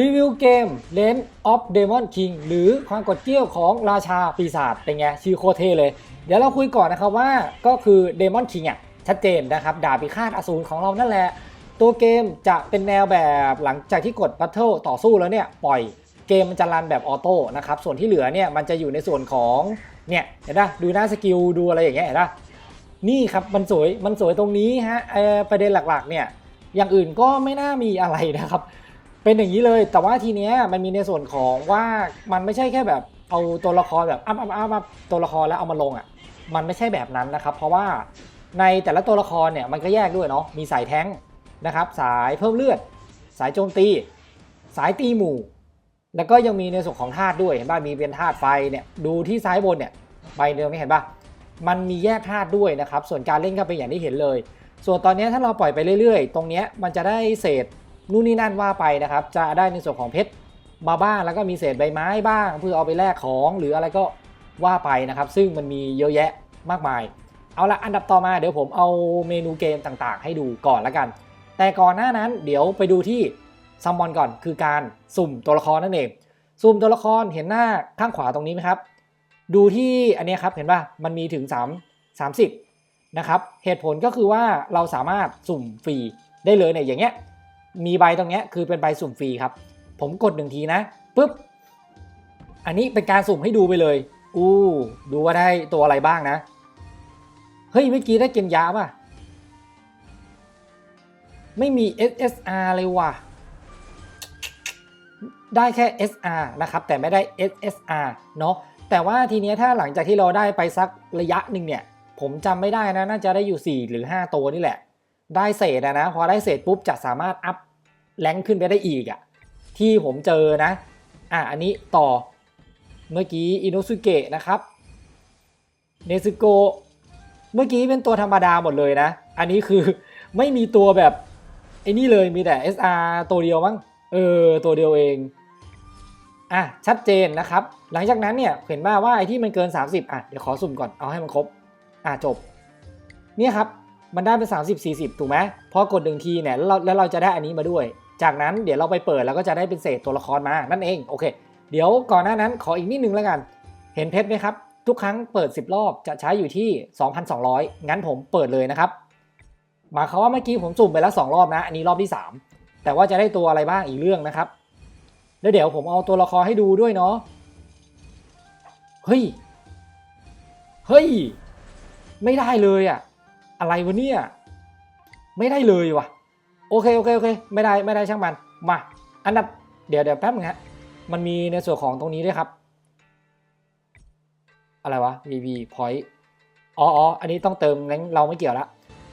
รีวิวเกม l a n d of Demon King หรือความกดเกลี้ยวของราชาปีศาจเป็นไงชื่อโคเทเลย เดี๋ยวเราคุยก่อนนะครับว่าก็คือ Demon King อะชัดเจนนะครับดาบพิฆาตอสูรของเรานั่นแหละ ตัวเกมจะเป็นแนวแบบหลังจากที่กด Battle ต่อสู้แล้วเนี่ย ปล่อยเกมมันจะรันแบบออโต้นะครับ ส่วนที่เหลือเนี่ยมันจะอยู่ในส่วนของเนี่ยเห็นปะดูหน้าสกิลดูอะไรอย่างเงี้ยเห็นปะนี่ครับมันสวยมันสวยตรงนี้ฮะประเด็นหลักๆเนี่ยอย่างอื่นก็ไม่น่ามีอะไรนะครับ เป็นอย่างนี้เลย แต่ว่าทีเนี้ยมันมีในส่วนของว่ามันไม่ใช่แค่แบบเอาตัวละครแบบอัพอัพอัพอัพตัวละครแล้วเอามาลงอะ มันไม่ใช่แบบนั้นนะครับ เพราะว่าในแต่ละตัวละครเนี่ยมันก็แยกด้วยเนาะมีสายแท้งนะครับ สายเพิ่มเลือด สายโจมตี สายตีหมู่ แล้วก็ยังมีในส่วนของธาตุด้วยเห็นป่ะมีเป็นธาตุไฟเนี่ยดูที่ซ้ายบนเนี่ยใบเดิมไม่เห็นป่ะมันมีแยกธาตุด้วยนะครับ ส่วนการเล่นก็เป็นอย่างที่เห็นเลย ส่วนตอนเนี้ยถ้าเราปล่อยไปเรื่อยๆ ตรงเนี้ยมันจะได้เศษ นู่นนี่นั่นว่าไปนะครับ จะได้ในส่วนของเพชรมาบ้างแล้วก็มีเศษใบไม้บ้าง เพื่อเอาไปแลกของหรืออะไรก็ว่าไปนะครับ ซึ่งมันมีเยอะแยะมากมาย เอาละอันดับต่อมาเดี๋ยวผมเอาเมนูเกมต่างๆ ให้ดูก่อนละกัน แต่ก่อนหน้านั้นเดี๋ยวไปดูที่ซัมมอนก่อนคือการสุ่มตัวละครนั่นเองสุ่มตัวละครเห็นหน้าข้างขวาตรงนี้ไหมครับ ดูที่อันนี้ครับเห็นป่ะมันมีถึง 3 30 นะครับ เหตุผลก็คือว่าเราสามารถสุ่มฟรีได้เลยเนี่ยอย่างเงี้ย มีใบตรงนี้คือเป็นใบสุ่มฟรีครับ ผมกดหนึ่งทีนะปุ๊บ อันนี้เป็นการสุ่มให้ดูไปเลย อู้ ดูว่าได้ตัวอะไรบ้างนะ เฮ้ยเมื่อกี้ได้เกมยาป่ะ ไม่มี SSR เลยว่ะ ได้แค่ SR นะครับ แต่ไม่ได้ SSR เนาะ แต่ว่าทีเนี้ยถ้าหลังจากที่เราได้ไปสักระยะหนึ่งเนี่ย ผมจำไม่ได้นะ น่าจะได้อยู่ 4 หรือ 5 ตัวนี่แหละ ได้เศษอะนะพอได้เศษปุ๊บจะสามารถอัพแรงขึ้นไปได้อีกอะที่ผมเจอนะอะอันนี้ต่อเมื่อกี้อินโนสุเกะนะครับเนซึโกเมื่อกี้เป็นตัวธรรมดาหมดเลยนะ อันนี้คือไม่มีตัวแบบไอ้นี่เลยมีแต่ SR ตัวเดียวมั้งเออตัวเดียวเองอะชัดเจนนะครับ หลังจากนั้นเนี่ยเห็นว่าว่าไอ้ที่มันเกิน 30อะเดี๋ยวขอสุ่มก่อนเอาให้มันครบอะจบเนี่ยครับ มันได้เป็น 30 40 ถูกไหมพอกดหนึ่งทีเนี่ยแล้วเราแล้วเราจะได้อันนี้มาด้วย จากนั้นเดี๋ยวเราไปเปิดแล้วก็จะได้เป็นเศษตัวละครมานั่นเองโอเค เดี๋ยวก่อนหน้านั้นขออีกนิดนึงแล้วกัน เห็นเพชรไหมครับ ทุกครั้งเปิด 10 รอบจะใช้อยู่ที่ 2,200 งั้นผมเปิดเลยนะครับหมายความว่าเมื่อกี้ผมสุ่มไปแล้ว 2 รอบนะอันนี้รอบที่ 3 แต่ว่าจะได้ตัวอะไรบ้างอีกเรื่องนะครับแล้วเดี๋ยวผมเอาตัวละครให้ดูด้วยเนาะเฮ้ยเฮ้ย ไม่ได้เลยอะ อะไรวะเนี่ย ไม่ได้เลยว่ะ โอเคโอเคโอเค ไม่ได้ไม่ได้ช่างมัน มา อันดับเดี๋ยวเดี๋ยวแป๊บนึงฮะ มันมีในส่วนของตรงนี้ด้วยครับ อะไรวะ VV point อ๋ออ๋ออันนี้ต้องเติมแรงเราไม่เกี่ยวละ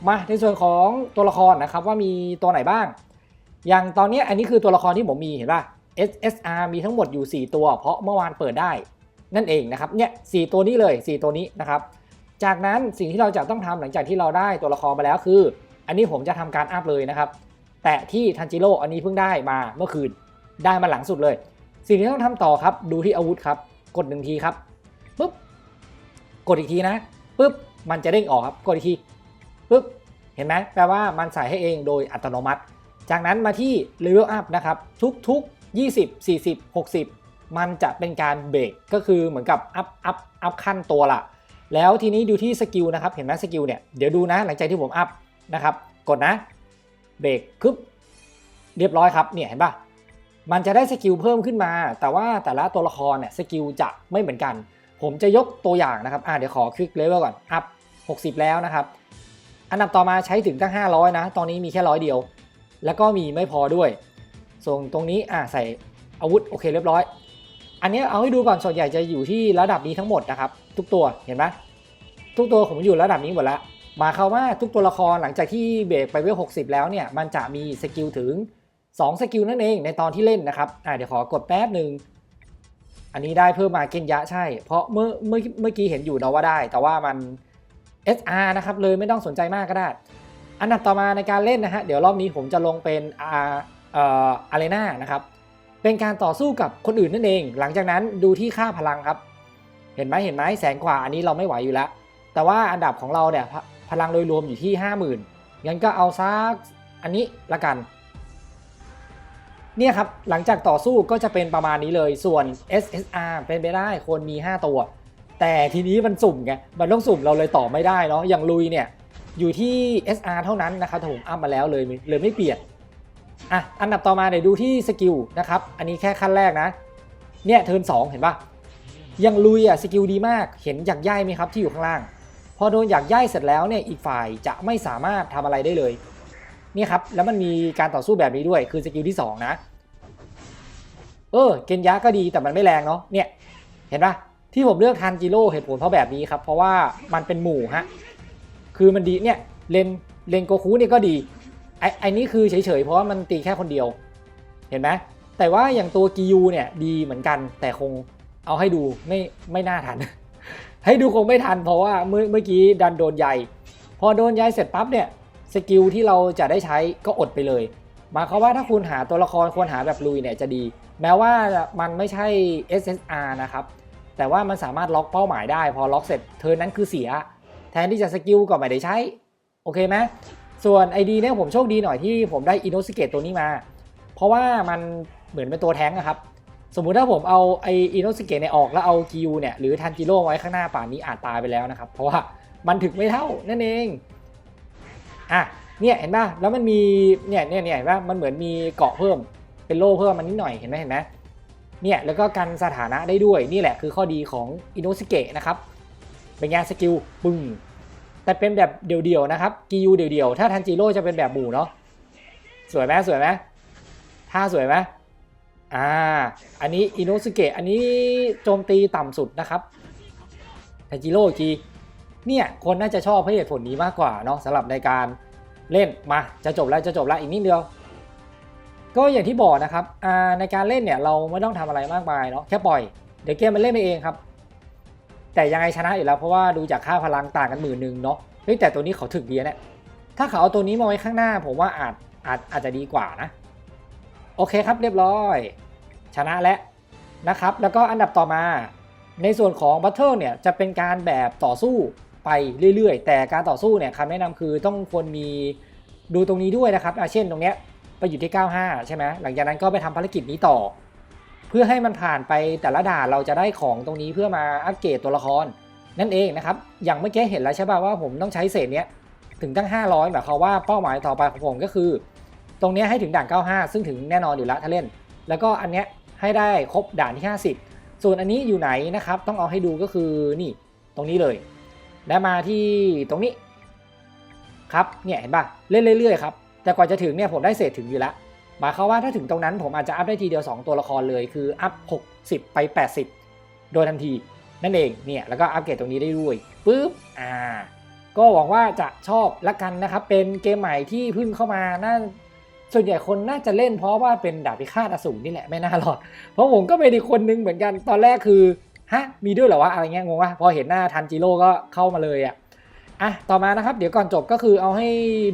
มาในส่วนของตัวละครนะครับว่ามีตัวไหนบ้าง อย่างตอนนี้อันนี้คือตัวละครที่ผมมีเห็นป่ะ SSR มีทั้งหมดอยู่ 4 ตัว เพราะเมื่อวานเปิดได้ นั่นเองนะครับ เนี่ยสตัวนี้เลย 4 ตัวนี้นะครับ จากนั้นสิ่งที่เราจะต้องทำหลังจากที่เราได้ตัวละครมาแล้วคือ อันนี้ผมจะทำการอัพเลยนะครับ แต่ที่ทันจิโร่อันนี้เพิ่งได้มาเมื่อคืนได้มาหลังสุดเลย สิ่งที่ต้องทำต่อครับ ดูที่อาวุธครับ กดหนึ่งทีครับปุ๊บกดอีกทีนะปุ๊บมันจะเด้งออกครับกดอีกทีปุ๊บเห็นไหมแปลว่ามันใส่ให้เองโดยอัตโนมัติ จากนั้นมาที่ Level Up นะครับทุกๆ 20 40 60 มันจะเป็นการเบรกก็คือเหมือนกับอัพอัพอัพขั้นตัวละ แล้วทีนี้ดูที่สกิลนะครับ เห็นไหมสกิลเนี่ย เดี๋ยวดูนะหลังจากที่ผมอัพนะครับ กดนะ เบรกคึบเรียบร้อยครับ เนี่ยเห็นปะมันจะได้สกิลเพิ่มขึ้นมา แต่ว่าแต่ละตัวละครเนี่ยสกิลจะไม่เหมือนกัน ผมจะยกตัวอย่างนะครับอ่าเดี๋ยวขอคลิกเลเวลก่อน อัพ 60 แล้วนะครับ อันดับต่อมาใช้ถึงตั้ง 500 นะ ตอนนี้มีแค่ร้อยเดียว แล้วก็มีไม่พอด้วย ส่งตรงนี้อ่าใส่อาวุธโอเคเรียบร้อย อันนี้เอาให้ดูก่อนส่วนใหญ่จะอยู่ที่ระดับนี้ทั้งหมดนะครับ ทุกตัวเห็นไหมทุกตัวผมอยู่ระดับนี้หมดล้วหมายความว่าทุกตัวละครหลังจากที่เบรกไปเวล60 แล้วเนี่ยมันจะมีสกิลถึง 2 สกิลนั่นเองในตอนที่เล่นนะครับอ่าเดี๋ยวขอกดแป๊บหนึ่งอันนี้ได้เพิ่มมาเกนยะใช่ เพราะเมื่อเมื่อเมื่อกี้เห็นอยู่เนะว่าได้ แต่ว่ามัน SR นะครับเลยไม่ต้องสนใจมากก็ได้ อันดับต่อมาในการเล่นนะฮะเดี๋ยวรอบนี้ผมจะลงเป็นอาเอ่ออารีนานะครับ เป็นการต่อสู้กับคนอื่นนั่นเอง หลังจากนั้นดูที่ค่าพลังครับ เห็นไหมเห็นไหมแสนกว่าอันนี้เราไม่ไหวอยู่แล้ว แต่ว่าอันดับของเราเนี่ยพลังโดยรวมอยู่ที่ 50,000งั้นก็เอาซักอันนี้ละกัน เนี่ยครับหลังจากต่อสู้ก็จะเป็นประมาณนี้เลยส่วน SSR เป็นไปได้คนมี 5 ตัว แต่ทีนี้มันสุ่มไงมันต้องสุ่มเราเลยต่อไม่ได้เนาะอย่างลุยเนี่ยอยู่ที่ SR เท่านั้นนะครับถ้าผมอัพมาแล้วเลยเลยไม่เปลี่ยน อะอันดับต่อมาเดี๋ยวดูที่สกิลนะครับ อันนี้แค่ขั้นแรกนะ เนี่ยเทิร์น2เห็นปะย่างลุยอะสกิลดีมาก เห็นหยักย่ายไหมครับที่อยู่ข้างล่าง พอโดนหยักย่ายเสร็จแล้วเนี่ยอีกฝ่ายจะไม่สามารถทำอะไรได้เลยนี่ครับแล้วมันมีการต่อสู้แบบนี้ด้วยคือสกิลที่ 2 นะ เออเกนยะก็ดีแต่มันไม่แรงเนาะเนี่ย เห็นปะที่ผมเลือกทันจิโร่เหตุผลเพราะแบบนี้ครับ เพราะว่ามันเป็นหมู่ฮะคือมันดีเนี่ยเลนเลนโกคูเนี่ยก็ดี ไอไอนี้คือเฉยๆเพราะว่ามันตีแค่คนเดียว เห็นไหมแต่ว่าอย่างตัวกิยูเนี่ยดีเหมือนกัน แต่คงเอาให้ดูไม่ไม่น่าทัน ให้ดูคงไม่ทันเพราะว่าเมื่อเมื่อกี้ดันโดนใหญ่พอโดนใหญ่เสร็จปั๊บเนี่ยสกิลที่เราจะได้ใช้ก็อดไปเลยหมายความว่าถ้าคุณหาตัวละครควรหาแบบลุยเนี่ยจะดี แม้ว่ามันไม่ใช่ SSR นะครับ แต่ว่ามันสามารถล็อกเป้าหมายได้ พอล็อกเสร็จเทิร์นนั้นคือเสีย แทนที่จะสกิลก็ไม่ได้ใช้ โอเคไหม ส่วน ID เนี่ยผมโชคดีหน่อยที่ผมได้อินโนสเกตตัวนี้มา เพราะว่ามันเหมือนเป็นตัวแท้งอะครับ สมมุติถ้าผมเอาไออินโนสเกตเนี่ยออกแล้วเอากิยูเนี่ยหรือทันจิโร่ไว้ข้างหน้าป่านนี้อาจตายไปแล้วนะครับ เพราะว่ามันถึกไม่เท่านั่นเองอะเนี่ยเห็นป่ะแล้วมันมีเนี่ยเนี่ยเนี่ยเห็นป่ะมันเหมือนมีเกาะเพิ่มเป็นโล่เพิ่มมันนิดหน่อยเห็นไหมเห็นไหมเนี่ยแล้วก็กันสถานะได้ด้วยนี่แหละคือข้อดีของอินโนสเกะนะครับเป็นไงสกิลปึ้ง แต่เป็นแบบเดี่ยวๆนะครับกิยูเดี่ยวๆถ้าทันจิโร่จะเป็นแบบหมู่เนาะสวยไหมสวยไหมท่าสวยไหมอ่า อันนี้อินโนสเกะอันนี้โจมตีต่ำสุดนะครับทันจิโร่อีกทีเนี่ยคนน่าจะชอบเพราะเหตุผลนี้มากกว่าเนาะสำหรับในการเล่นมาจะจบแล้วจะจบแล้วอีกนิดเดียว ก็อย่างที่บอกนะครับในการเล่นเนี่ยเราไม่ต้องทำอะไรมากมายเนาะแค่ปล่อยเดี๋ยวเกมมันเล่นไปเองครับ แต่ยังไงชนะอยู่แล้วเพราะว่าดูจากค่าพลังต่างกันหมื่นหนึ่งเนาะเฮ้ยแต่ตัวนี้เขาถึกดีนะเนี่ยถ้าเขาเอาตัวนี้มาไว้ข้างหน้า ผมว่าอาจอาจอาจจะดีกว่านะ โอเคครับเรียบร้อย ชนะแล้วนะครับ แล้วก็อันดับต่อมา ในส่วนของบัตเทิลเนี่ยจะเป็นการแบบต่อสู้ไปเรื่อยๆ แต่การต่อสู้เนี่ยคำแนะนำคือต้องควรมีดูตรงนี้ด้วยนะครับเช่นตรงเนี้ยไปอยู่ที่ 95 ใช่ไหมหลังจากนั้นก็ไปทำภารกิจนี้ต่อ เพื่อให้มันผ่านไปแต่ละด่านเราจะได้ของตรงนี้เพื่อมาอัปเกรดตัวละคร นั่นเองนะครับ อย่างเมื่อกี้เห็นแล้วใช่ป่ะว่าผมต้องใช้เศษเนี้ยถึงตั้ง 500หมายความว่าเป้าหมายต่อไปของผมก็คือ ตรงนี้ให้ถึงด่าน 95 ซึ่งถึงแน่นอนอยู่แล้วถ้าเล่น แล้วก็อันเนี้ยให้ได้ครบด่านที่ 50 ส่วนอันนี้อยู่ไหนนะครับ ต้องเอาให้ดูก็คือนี่ตรงนี้เลย และมาที่ตรงนี้ ครับเนี่ยเห็นป่ะเล่นเรื่อยๆครับแต่กว่าจะถึงเนี่ยผมได้เศษถึงอยู่แล้ว หมายความว่าถ้าถึงตรงนั้นผมอาจจะอัพได้ทีเดียว 2 ตัวละครเลยคืออัพ 60 ไป 80 โดยทันทีนั่นเองเนี่ยแล้วก็อัปเกรดตรงนี้ได้ด้วยปุ๊บอ่าก็หวังว่าจะชอบละกันนะครับ เป็นเกมใหม่ที่เพิ่งเข้ามาน่าส่วนใหญ่คนน่าจะเล่นเพราะว่าเป็นดาบพิฆาตอสูรนี่แหละไม่น่ารอด เพราะผมก็เป็นอีกคนนึงเหมือนกันตอนแรกคือฮะมีด้วยเหรอวะอะไรเงี้ยงงวะพอเห็นหน้าทันจิโร่ก็เข้ามาเลยอะอะต่อมานะครับ เดี๋ยวก่อนจบก็คือเอาให้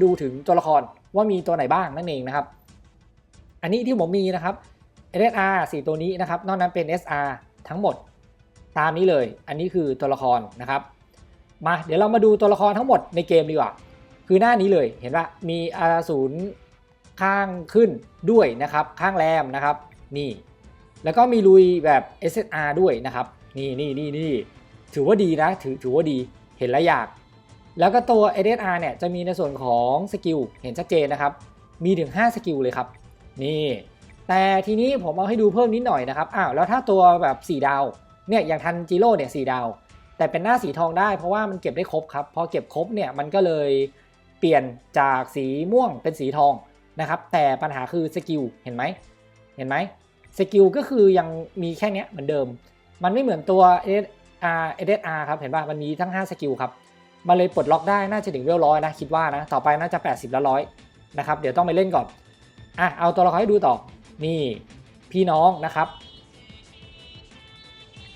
ดูถึงตัวละครว่ามีตัวไหนบ้างนั่นเองนะครับ อันนี้ที่ผมมีนะครับ SR 4 ตัวนี้นะครับ นอกนั้นเป็น SR ทั้งหมดตามนี้เลย อันนี้คือตัวละครนะครับ มาเดี๋ยวเรามาดูตัวละครทั้งหมดในเกมดีกว่า คือหน้านี้เลยเห็นปะมีอาสูรข้างขึ้นด้วยนะครับ ข้างแรมนะครับ นี่ แล้วก็มีลุยแบบ SSR ด้วยนะครับ นี่นี่นี่นี่ถือว่าดีนะถือถือว่าดีเห็นแล้วอยาก แล้วก็ตัว SSR เนี่ยจะมีในส่วนของสกิลเห็นชัดเจนนะครับ มีถึง 5 สกิลเลยครับ นี่ แต่ทีนี้ผมเอาให้ดูเพิ่มนิดหน่อยนะครับอ้าวแล้วถ้าตัวแบบ4ดาวเนี่ยอย่างทันจิโร่เนี่ยสดาว แต่เป็นหน้าสีทองได้เพราะว่ามันเก็บได้ครบครับพอเก็บครบเนี่ยมันก็เลยเปลี่ยนจากสีม่วงเป็นสีทองนะครับแต่ปัญหาคือสกิลเห็นไหมเห็นไหมสกิลก็คือยังมีแค่นี้เหมือนเดิม มันไม่เหมือนตัว SR SR ครับเห็นป่ะมันมีทั้ง 5 สกิลครับ มันเลยปลดล็อกได้น่าจะถึงเวลร้อยนะคิดว่านะต่อไปน่าจะ 80 แล้วร้อยนะครับเดี๋ยวต้องไปเล่นก่อน อะเอาตัวละครให้ดูต่อ นี่พี่น้องนะครับ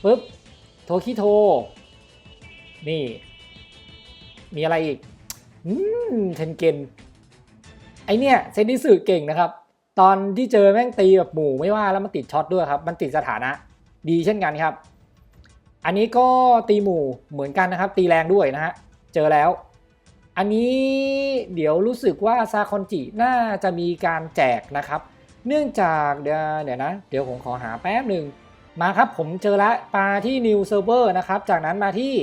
ปึ๊บโทคิโท นี่ มีอะไรอีกอืมเทนเกนไอเนี่ยเซนดิสึเก่งนะครับ ตอนที่เจอแม่งตีแบบหมู่ไม่ว่าแล้วมันติดช็อตด้วยครับ มันติดสถานะ ดีเช่นกันครับ อันนี้ก็ตีหมู่เหมือนกันนะครับ ตีแรงด้วยนะฮะ เจอแล้ว อันนี้เดี๋ยวรู้สึกว่าซาคอนจิน่าจะมีการแจกนะครับ เนื่องจากเดี๋ยวนะ เดี๋ยวผมขอหาแป๊บหนึ่งมาครับผมเจอละมาที่ new server นะครับ จากนั้นมาที่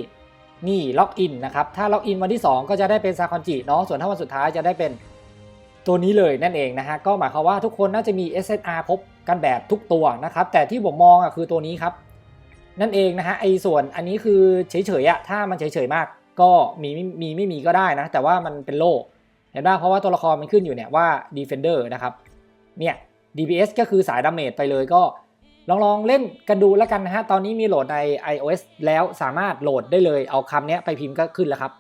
นี่ล็อกอินนะครับ ถ้าล็อกอินวันที่ 2 ก็จะได้เป็นซาคอนจิเนาะส่วนถ้าวันสุดท้ายจะได้เป็นตัวนี้เลยนั่นเองนะฮะ ก็หมายความว่าทุกคนน่าจะมี SSR ครบกันแบบทุกตัวนะครับ แต่ที่ผมมองอะคือตัวนี้ครับ นั่นเองนะฮะไอ้ส่วนอันนี้คือเฉยๆอะถ้ามันเฉยๆมาก ก็มีมีไม่มีก็ได้นะ แต่ว่ามันเป็นโล่เห็นป่ะเพราะว่าตัวละครมันขึ้นอยู่เนี่ยว่า defender นะครับเนี่ย DPS ก็คือสายดาเมจไปเลยก็ลองลองเล่นกันดูแล้วกันนะฮะ ตอนนี้มีโหลดใน iOS แล้วสามารถโหลดได้เลย เอาคำนี้ไปพิมพ์ก็ขึ้นแล้วครับ